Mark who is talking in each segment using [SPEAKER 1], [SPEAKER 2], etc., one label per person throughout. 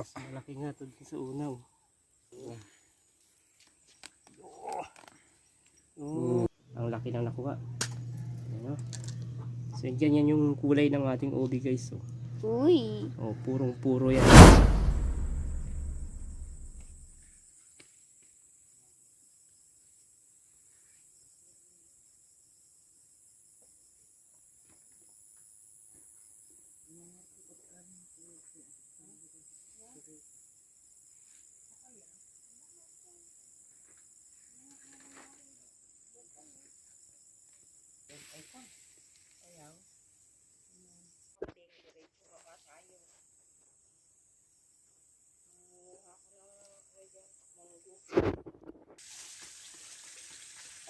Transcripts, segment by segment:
[SPEAKER 1] Mas malaki nga to sa unaw.
[SPEAKER 2] Oo.
[SPEAKER 1] Oh. Ang laki ng nakuha. Ano? So yan yan yung kulay ng ating obi guys. Oh,
[SPEAKER 3] Uy.
[SPEAKER 1] oh purong puro yan.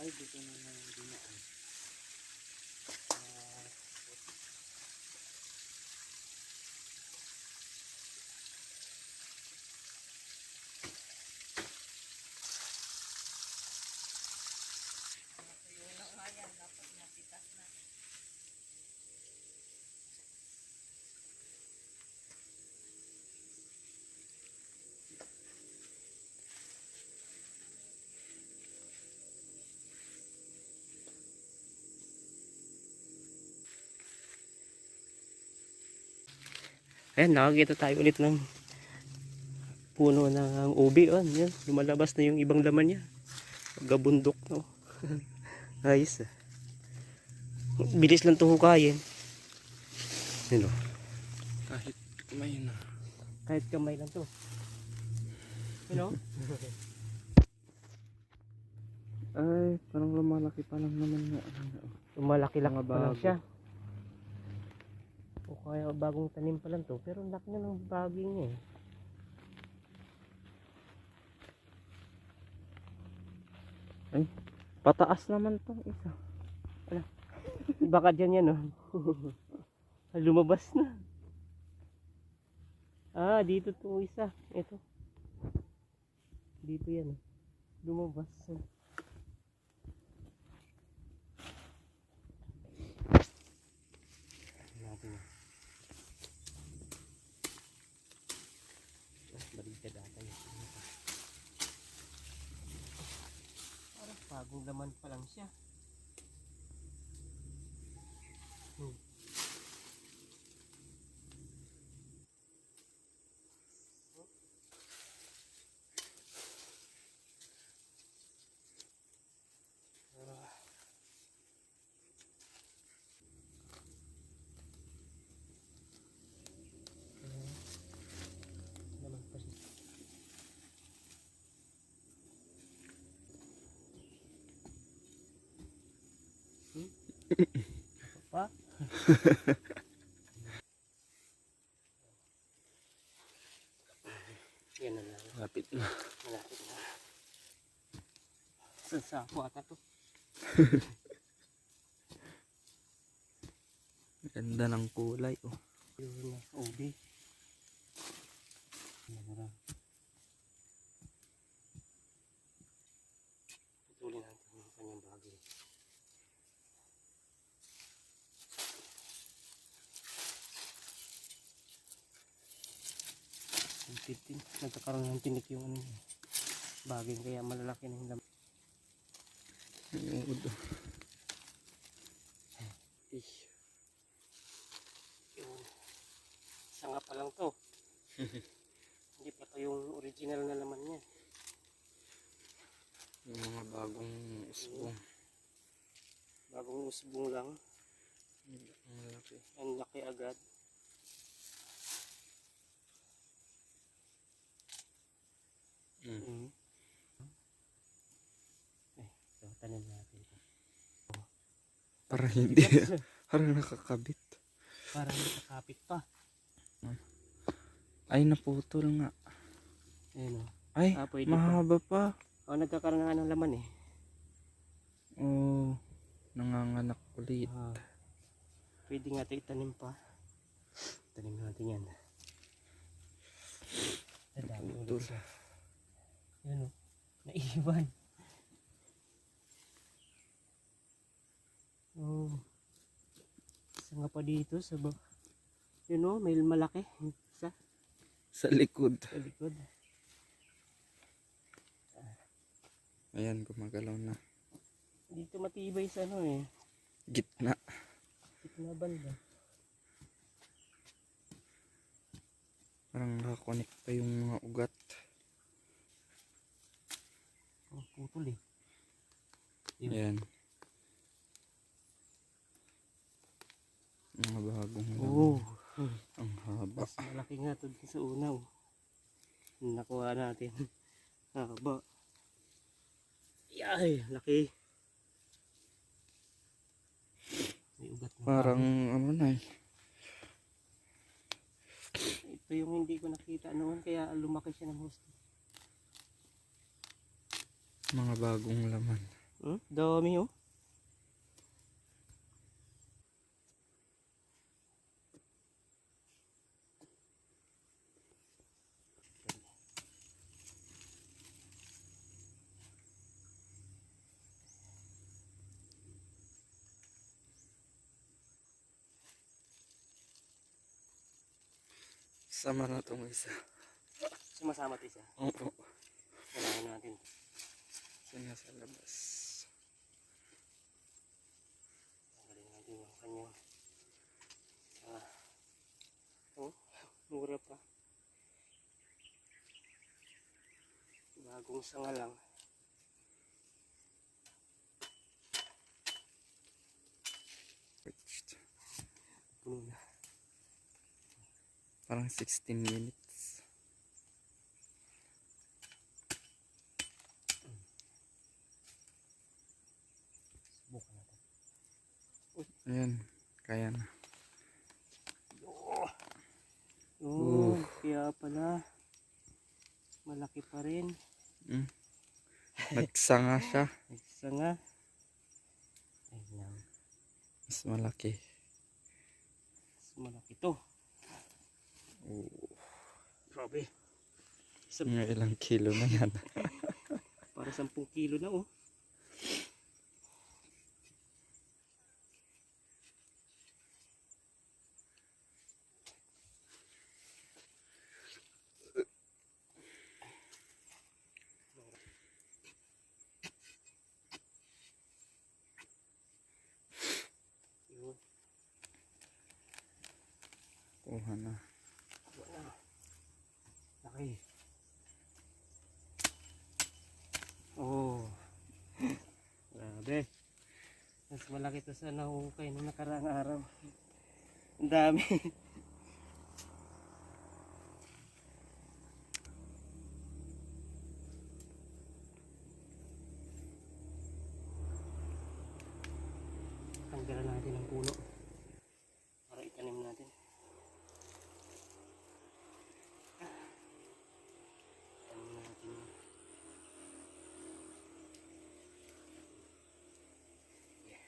[SPEAKER 2] Ay, dito na lang dinaan.
[SPEAKER 1] Ayan, nakakita tayo ulit ng puno ng ubi. Oh, yan, lumalabas na yung ibang laman niya. Gabundok no. Ayos ah. Bilis lang ito hukayin. Yun oh.
[SPEAKER 2] Kahit may na.
[SPEAKER 1] Kahit kamay lang to. You know?
[SPEAKER 2] Ay, parang lumalaki pa lang naman nga.
[SPEAKER 1] Lumalaki lang pa lang siya. O kaya bagong tanim pa lang to. Pero laki na ng baging niya eh.
[SPEAKER 2] Pataas naman tong isa.
[SPEAKER 1] Baka dyan yan oh. Lumabas na. Ah, dito to isa. Ito. Dito yan oh. Lumabas. Natin. Ah, baliktad ata yun. Parang bagong laman pa lang siya. Pa? Yan na lang.
[SPEAKER 2] Lapit na.
[SPEAKER 1] Malapit na. Sasako ata to.
[SPEAKER 2] Ganda ng kulay. Oh.
[SPEAKER 1] Yun na. Ubi. Namara. Putulin 15 nagkakaroon ng tinik yung ano bagay kaya malalaki na yung laman.
[SPEAKER 2] Yung udo
[SPEAKER 1] yung sanga pa lang to. Hindi pa to yung original na laman niya.
[SPEAKER 2] Yung mga bagong isbong
[SPEAKER 1] bagong isbong lang.
[SPEAKER 2] Ang laki.
[SPEAKER 1] Ang laki agad.
[SPEAKER 2] Parang hindi. Parang nakakabit.
[SPEAKER 1] Parang nakakapit pa.
[SPEAKER 2] Ay, naputol nga.
[SPEAKER 1] Ayun o.
[SPEAKER 2] Ay,
[SPEAKER 1] Ah, pwede pa.
[SPEAKER 2] mahaba pa.
[SPEAKER 1] Oh, nagkakaroon nga ng laman eh.
[SPEAKER 2] Oh, nanganganak ulit.
[SPEAKER 1] Ah, pwede nga ito itanim pa. Tanim natin yan. Ang dami ulit
[SPEAKER 2] Putol.
[SPEAKER 1] siya. Yan o. Naiwan. Oh. Isa nga pa dito sa ba. Yun o, may malaki. Isa.
[SPEAKER 2] Sa likod.
[SPEAKER 1] Sa likod.
[SPEAKER 2] Ayan, gumagalaw na.
[SPEAKER 1] Dito matibay sa ano eh.
[SPEAKER 2] Gitna.
[SPEAKER 1] Gitna banda.
[SPEAKER 2] Parang nakakonect pa yung mga ugat.
[SPEAKER 1] Oh, putol eh. Yun.
[SPEAKER 2] Ayan. Mga bagong.
[SPEAKER 1] Oo.
[SPEAKER 2] Ang haba.
[SPEAKER 1] Mas malaki nga to din sa unaw. Nakuha natin. Haba. Yay, laki. May ugat na.
[SPEAKER 2] Parang ano na eh.
[SPEAKER 1] Ito yung hindi ko nakita noon kaya lumaki siya ng gusto.
[SPEAKER 2] Mga bagong laman.
[SPEAKER 1] Hmm? Dami oh.
[SPEAKER 2] Sama na tong isa.
[SPEAKER 1] Sumasama ito isa.
[SPEAKER 2] Oo.
[SPEAKER 1] Kailangan natin.
[SPEAKER 2] Isa na sa labas.
[SPEAKER 1] Tanggalin natin yung kanyang ah, oh, mura pa. Bagong sanga lang. Puno na.
[SPEAKER 2] Parang 16 minutes.
[SPEAKER 1] Subukan natin.
[SPEAKER 2] Ayan. Kaya na.
[SPEAKER 1] Oh, kaya pala. Malaki pa rin.
[SPEAKER 2] Mm. Nagsanga siya.
[SPEAKER 1] Nagsanga. Ay lang.
[SPEAKER 2] Mas malaki.
[SPEAKER 1] Mas malaki to.
[SPEAKER 2] Oo.
[SPEAKER 1] Grabe. Sa,
[SPEAKER 2] Mga ilang kilo na yan.
[SPEAKER 1] para 10 kilo na oh. Yun.
[SPEAKER 2] Kuha na.
[SPEAKER 1] Wala. Laki. Oh. Grabe. Mas malaki to sa nahukay nung nakaraang araw. Ang dami. Tanggalan natin ang puno. Para itanim natin. Itanim natin yun. Yeah.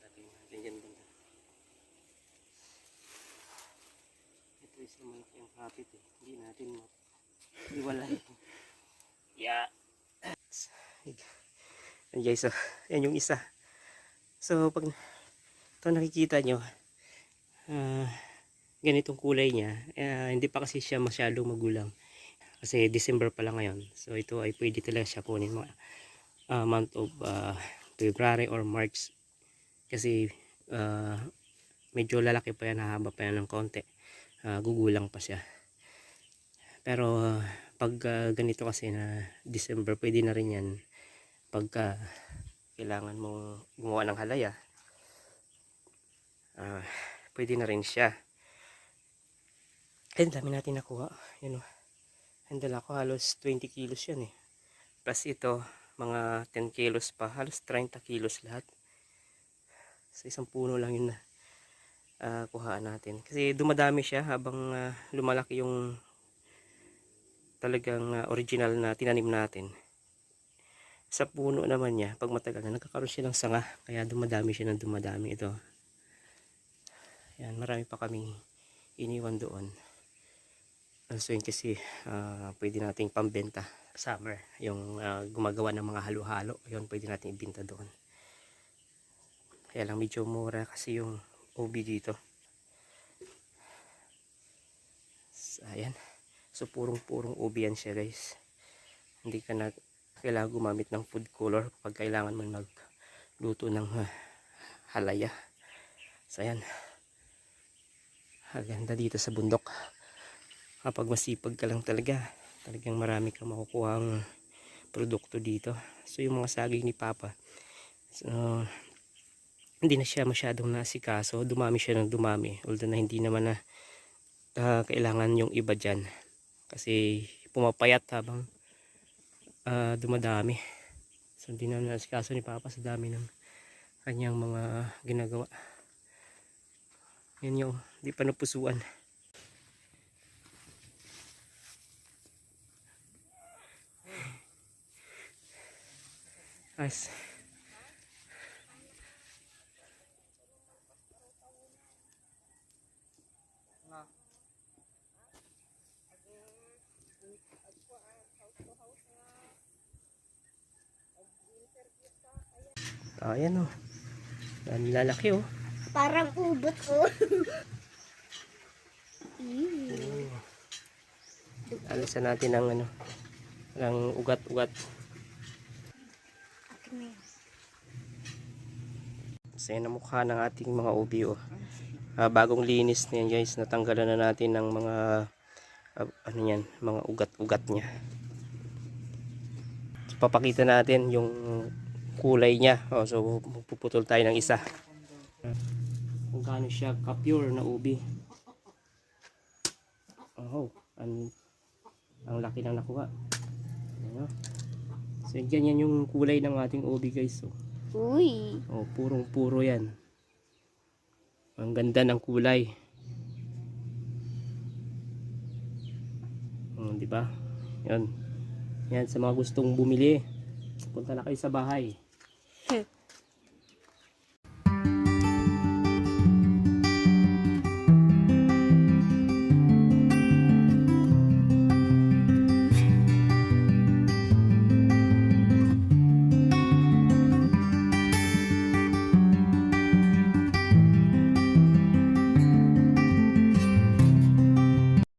[SPEAKER 1] Natin natin dyan banda. Malaki ang kapit eh. Hindi natin mo. Iwalay. yeah. Yan guys, so, yan yung isa. So, pag ito nakikita nyo, ah, ganitong kulay niya, ah, hindi pa kasi siya masyadong magulang. Kasi December pa lang ngayon. So, ito ay pwede talaga siya kunin mga ah, month of ah, February or March. Kasi ah, medyo lalaki pa yan, hahaba pa yan ng konti. Ah, gugulang pa siya. Pero ah, pag ah, ganito kasi na December, pwede na rin yan. Pagka kailangan mong gumawa ng halaya ah pwede na rin siya. Ayun dami natin nakuha. Yun o ang dala ko halos 20 kilos yan eh. Plus ito mga 10 kilos pa halos 30 kilos lahat. Sa isang puno lang yun na ah, kuhaan natin kasi dumadami siya habang ah, lumalaki yung talagang ah, original na tinanim natin sa puno naman niya, pag matagal na, nagkakaroon siya ng sanga. Kaya dumadami siya ng dumadami ito. Yan, marami pa kaming iniwan doon. So yun kasi, ah, pwede nating pambenta summer. Yung ah, gumagawa ng mga halo-halo, yun pwede nating ibenta doon. Kaya lang medyo mura kasi yung OB dito. So, ayan. So purong-purong ubi yan siya guys. Hindi ka na kailangan gumamit ng food color pag kailangan mo magluto ng ah, halaya. So ayan. Ganda dito sa bundok. Kapag masipag ka lang talaga, talagang marami kang makukuha ang produkto dito. So yung mga saging ni Papa, so, hindi na siya masyadong nasikaso. Dumami siya ng dumami. Although na hindi naman na ah, kailangan yung iba dyan. Kasi pumapayat habang ah, dumadami. So hindi na nasikaso ni Papa sa dami ng kanyang mga ginagawa. Yan yung hindi pa napusuan. Nice. Ah, Ayan o. Oh. Ang lalaki oh.
[SPEAKER 3] Parang ubot ko.
[SPEAKER 1] Alisan natin ang ano, ang ugat-ugat. Sa ang mukha ng ating mga ubi oh. Ah, bagong linis na yan guys, natanggalan na natin ng mga ah, ano yan, mga ugat-ugat niya. So, papakita natin yung kulay niya. Oh, so puputol tayo ng isa. Kung gaano siya ka-pure na ubi. Oh, ang ang laki ng nakuha. Ano? So ganyan yung kulay ng ating ubi guys. Oh.
[SPEAKER 3] Uy.
[SPEAKER 1] Oh, purong puro yan. Ang ganda ng kulay. Hmm, di ba? Yan. Yan sa mga gustong bumili. Punta na kayo sa bahay.